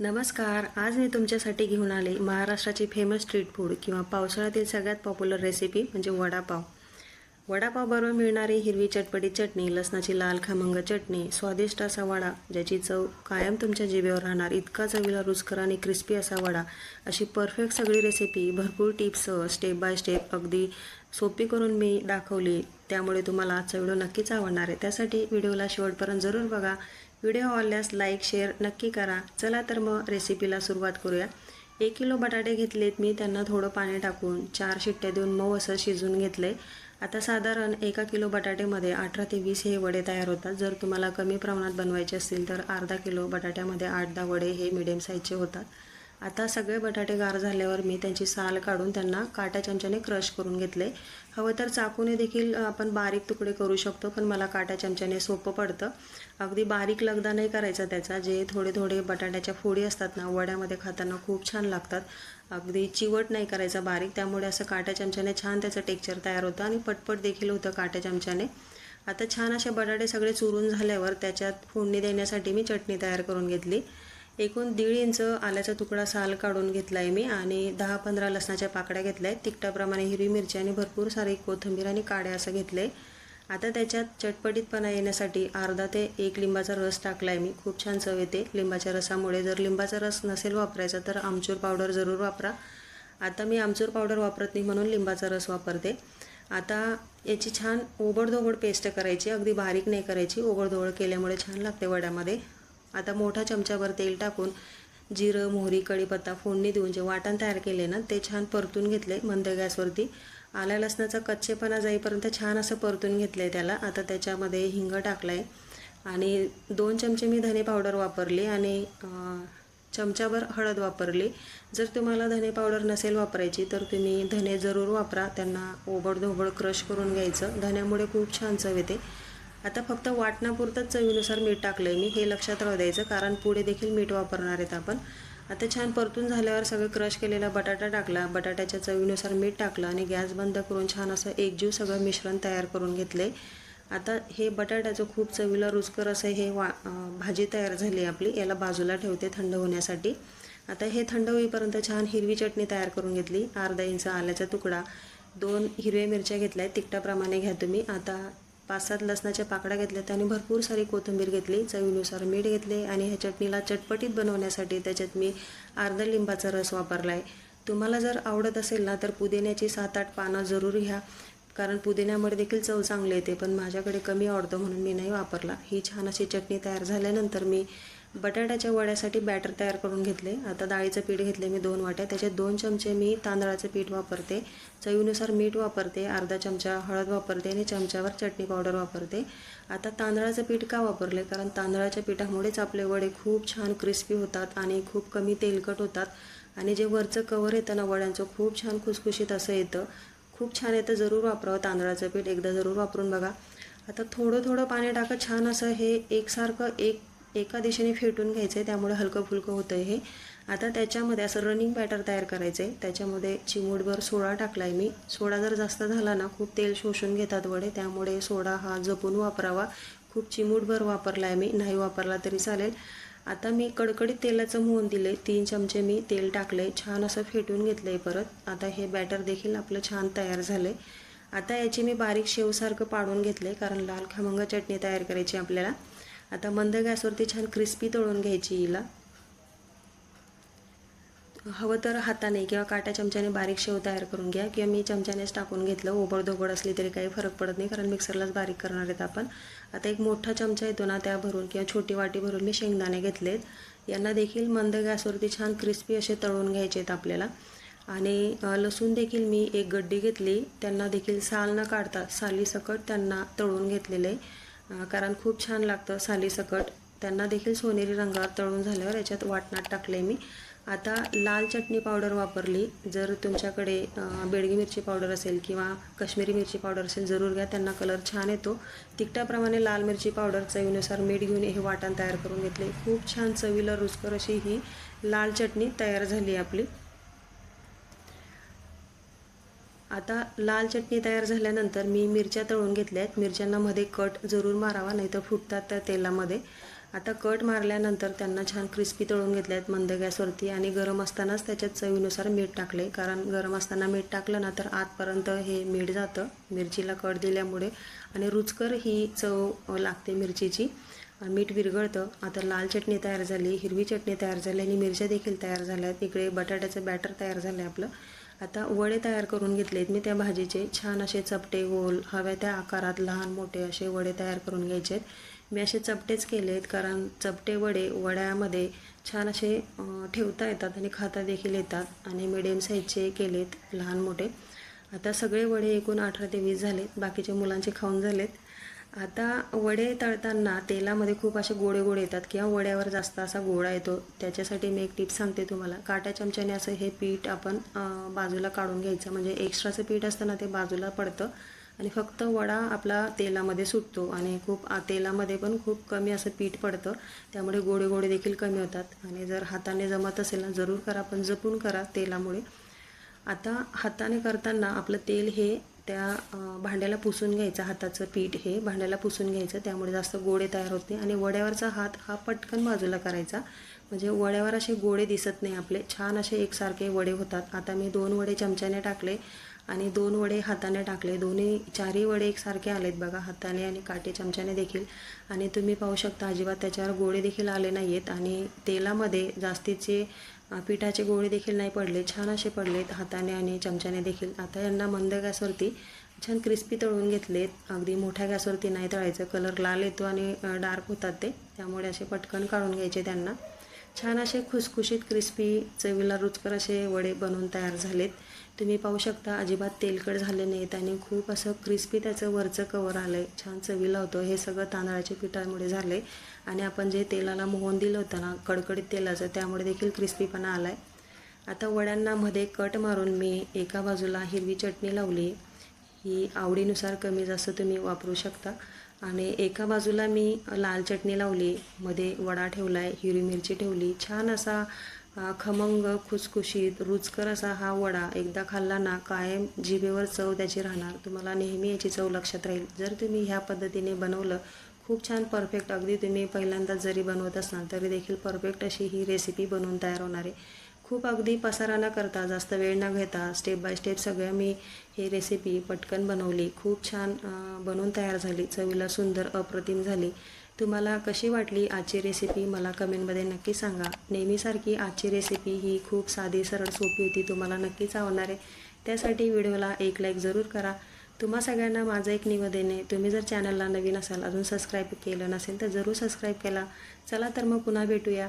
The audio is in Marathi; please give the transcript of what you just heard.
नमस्कार आज मी तुमच्यासाठी घेऊन आले महाराष्ट्राची फेमस स्ट्रीट फूड किंवा पावसाळ्यातील सगळ्यात पॉप्युलर रेसिपी म्हणजे वडापाव. वडापाव बरोबर मिळणारी हिरवी चटपटी चटणी लसणाची लाल खमंग चटणी स्वादिष्ट असा वडा ज्याची चव कायम तुमच्या जिभेवर राहणार इतका चवीला रुचकर आणि क्रिस्पी असा वडा अशी परफेक्ट सगळी रेसिपी भरपूर टिप्ससह स्टेप बाय स्टेप अगदी सोपी करून मी दाखवली. त्यामुळे तुम्हाला आजचा व्हिडिओ नक्कीच आवडणार आहे. त्यासाठी व्हिडिओला शेवटपर्यंत जरूर बघा. व्हिडिओ आवडल्यास लाईक शेअर नक्की करा. चला तर मग रेसिपीला सुरुवात करूया. एक किलो बटाटे घेतलेत. मी त्यांना थोडं पाणी टाकून चार शिट्ट्या देऊन मऊ असं शिजून घेतले आता साधारण एका किलो बटाट्यामध्ये अठरा ते वीस हे वडे तयार होतात. जर तुम्हाला कमी प्रमाणात बनवायचे असतील तर अर्धा किलो बटाट्यामध्ये आठ दहा वडे हे मिडियम साईजचे होतात. आता सगळे बटाटे गार झाल्यावर मी त्यांची साल काढून त्यांना काट्या चमच्याने क्रश करून घेतले. हवं तर चाकूने देखील आपण बारीक तुकडे करू शकतो पण मला काट्या चमच्याने सोपं पडतं. अगदी बारीक लगदा नाही करायचा त्याचा जे थोडे थोडे बटाट्याच्या फोडी असतात ना वड्यामध्ये खाताना खूप छान लागतात. अगदी चिवट नाही करायचा बारीक त्यामुळे असं काट्या चमच्याने छान त्याचं टेक्चर तयार होतं आणि पटपट देखील होतं काट्या चमच्याने. आता छान असे बटाटे सगळे चुरून झाल्यावर त्याच्यात फोडणी देण्यासाठी मी चटणी तयार करून घेतली. एकूण दीड इंच आल्याचा तुकडा साल काढून घेतला आहे मी आणि दहा पंधरा लसणाच्या पाकड्या घेतल्या आहेत तिखटाप्रमाणे हिरवी मिरची आणि भरपूर सारी कोथिंबीर आणि काड्या असं घेतलं आहे आता त्याच्यात चटपटीतपणा येण्यासाठी अर्धा ते एक लिंबाचा रस टाकला आहे मी. खूप छान चव येते लिंबाच्या रसामुळे. जर लिंबाचा रस नसेल वापरायचा तर आमचूर पावडर जरूर वापरा. आता मी आमचूर पावडर वापरत नाही म्हणून लिंबाचा रस वापरते. आता याची छान ओबडधोबड पेस्ट करायची. अगदी बारीक नाही करायची. ओबडधोबड केल्यामुळे छान लागते वड्यामध्ये. आता मोठ्या चमच्यावर तेल टाकून जिरं मोहरी कढीपत्ता फोडणी देऊन जे वाटण तयार केले ना ते छान परतून घेतले मंद गॅसवरती. आल्या लसणाचा कच्चेपणा जाईपर्यंत छान असं परतून घेतलं आहे त्याला. आता त्याच्यामध्ये हिंग टाकलं आहे आणि दोन चमचे मी धने पावडर वापरली आणि चमच्यावर हळद वापरली. जर तुम्हाला धने पावडर नसेल वापरायची तर तुम्ही धने जरूर वापरा. त्यांना ओबडधोबड क्रश करून घ्यायचं. धन्यामुळे खूप छान चव येते. आता फक्त वाटणापुरतंच चवीनुसार मीठ टाकलं आहे मी. हे लक्षात राहू द्यायचं कारण पुढे देखील मीठ वापरणार आहेत आपण. आता छान परतून झाल्यावर सगळं क्रश केलेला बटाटा टाकला. बटाट्याच्या चवीनुसार मीठ टाकलं आणि गॅस बंद करून छान असं एकजीव सगळं मिश्रण तयार करून घेतले. आता हे बटाट्याचं खूप चवीला रुचकर असं हे वा भाजी तयार झाली आपली. याला बाजूला ठेवते थंड होण्यासाठी. आता हे थंड होईपर्यंत छान हिरवी चटणी तयार करून घेतली. अर्धा इंच आल्याचा तुकडा. दोन हिरव्या मिरच्या घेतल्या आहेत. तिखटाप्रमाणे घ्या तुम्ही. आता पाच सात लसणाच्या पाकड्या घेतल्या आणि भरपूर सारी कोथिंबीर घेतली चवीनुसार मीठ घेतले आणि ह्या चटणीला चटपटीत बनवण्यासाठी त्याच्यात मी अर्धा लिंबाचा रस वापरला आहे तुम्हाला जर आवडत असेल ना तर पुदिन्याची सात आठ पानं जरूर घ्या. कारण पुदिन्यामध्ये देखील चव चांगली येते पण माझ्याकडे कमी आवडतं म्हणून मी नाही वापरला. ही छान अशी चटणी तयार झाल्यानंतर मी बटाट्याच्या वड्यासाठी बॅटर तयार करून घेतले. आता डाळीचं पीठ घेतले मी दोन वाट्या. त्याच्यात दोन चमचे मी तांदळाचं पीठ वापरते. चवीनुसार मीठ वापरते. अर्धा चमचा हळद वापरते आणि चमच्यावर चटणी पावडर वापरते. आता तांदळाचं पीठ का वापरले? कारण तांदळाच्या पिठामुळेच आपले वडे खूप छान क्रिस्पी होतात आणि खूप कमी तेलकट होतात. आणि जे वरचं कवर येतं ना वड्यांचं खूप छान खुसखुशीत असं येतं. खूप छान येतं. जरूर वापरावं तांदळाचं पीठ. एकदा जरूर वापरून बघा. आता थोडं थोडं पाणी टाकत छान असं हे एकसारखं एक एका दिशेने फेटून घ्यायचं आहे त्यामुळे हलकं फुलकं होतं आहे हे. आता त्याच्यामध्ये असं रनिंग बॅटर तयार करायचं आहे त्याच्यामध्ये चिमूटभर सोडा टाकला आहे मी. सोडा जर जास्त झाला ना खूप तेल शोषून घेतात वडे. त्यामुळे सोडा हा जपून वापरावा. खूप चिमूटभर वापरला आहे मी. नाही वापरला तरी चालेल. आता मी कडकडीत तेलाचं मोहन दिले तीन चमचे मी तेल टाकले छान असं फेटून घेतलं आहे परत. आता हे बॅटर देखील आपलं छान तयार झालं आहे आता याची मी बारीक शेवसारखं पाडून घेतले कारण लाल खमंग चटणी तयार करायची आपल्याला. आता मंद गॅसवरती छान क्रिस्पी तळून घ्यायची हिला. हवं तर हाताने किंवा काट्या चमच्याने बारीक शेव तयार करून घ्या किंवा मी चमच्यानेच टाकून घेतलं. ओबड असली तरी काही फरक पडत नाही कारण मिक्सरलाच बारीक करणार आहेत आपण. आता एक मोठा चमचा येतो ना त्या भरून किंवा छोटी वाटी भरून मी शेंगदाणे घेतलेत. यांना देखील मंद गॅसवरती छान क्रिस्पी असे तळून घ्यायचे आहेत आपल्याला. आणि लसूण देखील मी एक गड्डी घेतली. त्यांना देखील साल न काढता सालीसकट त्यांना तळून घेतलेले. कारण खूप छान लागतं सालीसकट त्यांना देखील सोनेरी रंगावर तळून झाल्यावर याच्यात वाटणात टाकले मी. आता लाल चटणी पावडर वापरली. जर तुमच्याकडे बेडगी मिरची पावडर असेल किंवा कश्मीरी मिरची पावडर असेल जरूर घ्या. त्यांना कलर छान येतो. तिखटाप्रमाणे लाल मिरची पावडर चवीनुसार मीठ घेऊन हे वाटण तयार करून घेतले. खूप छान चवीला रुचकर अशी ही लाल चटणी तयार झाली आपली. आता लाल चटणी तयार झाल्यानंतर मी मिरच्या तळून घेतल्या आहेत मिरच्यांना मध्ये कट जरूर मारावा नाही तर फुटतात त्या तेलामध्ये. आता कट मारल्यानंतर त्यांना छान क्रिस्पी तळून घेतल्या आहेत मंद गॅसवरती. आणि गरम असतानाच त्याच्यात चवीनुसार मीठ टाकले कारण गरम असताना मीठ टाकलं ना तर आतपर्यंत हे मीठ जातं. मिरचीला कट दिल्यामुळे. आणि रुचकर ही चव लागते मिरचीची. मीठ विरघळतं. आता लाल चटणी तयार झाली हिरवी चटणी तयार झाली आणि मिरच्या देखील तयार झाल्या आहेत इकडे बटाट्याचं बॅटर तयार झालं आहे आपलं. आता वडे तयार करून घेतलेत. मी त्या भाजीचे छान असे चपटे गोल हव्या त्या आकारात लहान मोठे असे वडे तयार करून घ्यायचे आहेत मी असे चपटेच केले आहेत कारण चपटे वडे वड्यामध्ये छान असे ठेवता येतात आणि खाता देखील येतात आणि मिडियम साईजचे केलेत लहान मोठे. आता सगळे वडे एकूण अठरा ते वीस झालेत. बाकीचे मुलांचे खाऊन झालेत. आता वडे तळताना तेलामध्ये खूप असे गोडे गोडे येतात किंवा वड्यावर जास्त असा गोळा येतो. त्याच्यासाठी मी एक टिप सांगते तुम्हाला. काट्या चमच्याने असं हे पीठ आपण बाजूला काढून घ्यायचं. म्हणजे एक्स्ट्राचं पीठ असतं ना ते बाजूला पडतं आणि फक्त वडा आपला तेलामध्ये सुटतो आणि खूप तेलामध्ये पण खूप कमी असं पीठ पडतं. त्यामुळे गोडे गोडे देखील कमी होतात. आणि जर हाताने जमत असेल ना जरूर करा. पण जपून करा तेलामुळे. आता हाताने करताना आपलं तेल हे त्या भांड्याला पुसून घ्यायचं हाताचं पीठ हे भांड्याला पुसून घ्यायचं. त्यामुळे जास्त गोडे तयार होत नाही. आणि वड्यावरचा हात हा पटकन बाजूला करायचा. म्हणजे वड्यावर असे गोडे दिसत नाही आपले. छान असे एकसारखे वडे होतात. आता मी दोन वडे चमच्याने टाकले. आणि दोन वडे हाताने टाकले. दोन्ही चारही वडे एकसारखे आलेत बघा हाताने आणि काटे चमच्याने देखील. आणि तुम्ही पाहू शकता अजिबात त्याच्यावर गोळे देखील आले नाही आहेत आणि तेलामध्ये जास्तीचे पिठाचे गोळे देखील नाही पडले. छान असे पडलेत हाताने आणि चमच्याने देखील. आता यांना मंद गॅसवरती छान क्रिस्पी तळून घेतलेत. अगदी मोठ्या गॅसवरती नाही तळायचं. कलर लाल येतो आणि डार्क होतात ते. त्यामुळे असे पटकन काढून घ्यायचे त्यांना. छान असे खुसखुशीत क्रिस्पी चवीला रुचकर असे वडे बनवून तयार झालेत. तुम्ही पाहू शकता अजिबात तेलकट झाले नाहीत आणि खूप असं क्रिस्पी त्याचं वरचं कवर आलं आहे छान चवीला होतं. हे सगळं तांदळाच्या पिठामुळे झालं आहे आणि आपण जे तेलाला मोहन दिलं होतं ना कडकडीत तेलाचं त्यामुळे देखील क्रिस्पीपणा आला आहे आता वड्यांना मध्ये कट मारून मी एका बाजूला हिरवी चटणी लावली. ही आवडीनुसार कमी जास्त तुम्ही वापरू शकता. आणि एका बाजूला मी लाल चटणी लावली. मध्ये वडा ठेवला आहे हिरवी मिरची ठेवली. छान असा खमंग खुसखुशीत रुचकर असा हा वडा एकदा खाल्ला ना कायम जिभेवर चव त्याची राहणार. तुम्हाला नेहमी याची चव लक्षात राहील. जर तुम्ही ह्या पद्धतीने बनवलं खूप छान परफेक्ट. अगदी तुम्ही पहिल्यांदाच जरी बनवत असणार तरी देखील परफेक्ट अशी ही रेसिपी बनवून तयार होणार आहे. खूप अगदी पसारा न करता जास्त वेळ न घेता स्टेप बाय स्टेप सगळ्या मी ही रेसिपी पटकन बनवली. खूप छान बनवून तयार झाली. चवीला सुंदर अप्रतिम झाली. तुम्हाला कशी वाटली आजची रेसिपी मला कमेंटमध्ये नक्की सांगा. नेहमीसारखी आजची रेसिपी ही खूप साधी सरळ सोपी होती तुम्हाला नक्कीच आवडणार आहे. त्यासाठी व्हिडिओला एक लाईक जरूर करा. तुम्हा सगळ्यांना माझं एक निवेदन आहे तुम्ही जर चॅनलला नवीन असाल अजून सबस्क्राईब केलं नसेल तर जरूर सबस्क्राईब केला. चला तर मग पुन्हा भेटूया.